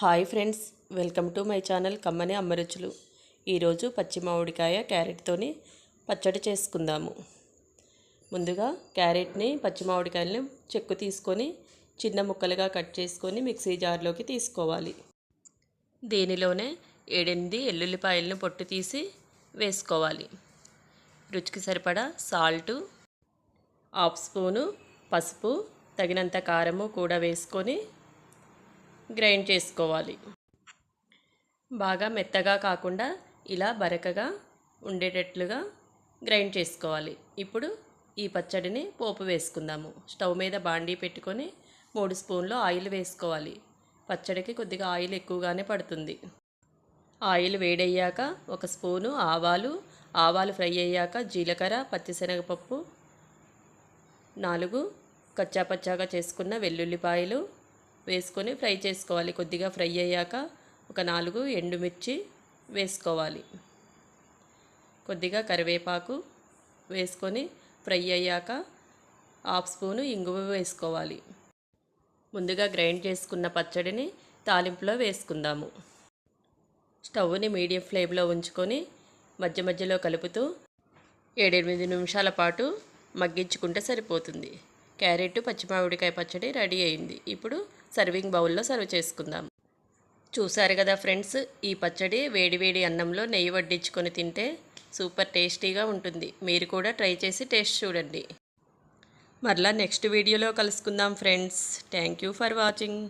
Hi friends welcome to my channel కమ్మని అమ్మరుచులు. ఈరోజు పచ్చి మామిడికాయ క్యారెట్తోని పచ్చడి చేసుకుందాము. ముందుగా క్యారెట్ని పచ్చి మామిడికాయలని చెక్కు తీసుకొని చిన్న ముక్కలుగా కట్ చేసుకొని మిక్సీ జార్లోకి తీసుకోవాలి. దీనిలోనే ఏడెనిమిది ఎల్లుల్లిపాయలను పొట్టు తీసి వేసుకోవాలి. రుచికి సరిపడా సాల్టు హాఫ్ స్పూను పసుపు తగినంత కారము కూడా వేసుకొని గ్రైండ్ చేసుకోవాలి. బాగా మెత్తగా కాకుండా ఇలా బరకగా ఉండేటట్లుగా గ్రైండ్ చేసుకోవాలి. ఇప్పుడు ఈ పచ్చడిని పోపు వేసుకుందాము. స్టవ్ మీద బాండీ పెట్టుకొని మూడు స్పూన్లు ఆయిల్ వేసుకోవాలి. పచ్చడికి కొద్దిగా ఆయిల్ ఎక్కువగానే పడుతుంది. ఆయిల్ వేడయ్యాక ఒక స్పూను ఆవాలు ఆవాలు ఫ్రై అయ్యాక జీలకర్ర పచ్చిశనగపప్పు నాలుగు కచ్చాపచ్చాగా చేసుకున్న వెల్లుల్లిపాయలు వేసుకొని ఫ్రై చేసుకోవాలి. కొద్దిగా ఫ్రై అయ్యాక ఒక నాలుగు ఎండుమిర్చి వేసుకోవాలి. కొద్దిగా కరివేపాకు వేసుకొని ఫ్రై అయ్యాక హాఫ్ స్పూను ఇంగువ వేసుకోవాలి. ముందుగా గ్రైండ్ చేసుకున్న పచ్చడిని తాలింపులో వేసుకుందాము. స్టవ్ని మీడియం ఫ్లేమ్లో ఉంచుకొని మధ్య మధ్యలో కలుపుతూ ఏడెనిమిది నిమిషాల పాటు మగ్గించుకుంటే సరిపోతుంది. క్యారెట్ పచ్చిమామిడికాయ పచ్చడి రెడీ అయింది. ఇప్పుడు సర్వింగ్ బౌల్లో సర్వ్ చేసుకుందాం. చూసారు కదా ఫ్రెండ్స్ ఈ పచ్చడి వేడివేడి అన్నంలో నెయ్యి వడ్డించుకొని తింటే సూపర్ టేస్టీగా ఉంటుంది. మీరు కూడా ట్రై చేసి టేస్ట్ చూడండి. మరలా నెక్స్ట్ వీడియోలో కలుసుకుందాం friends. Thank you for watching.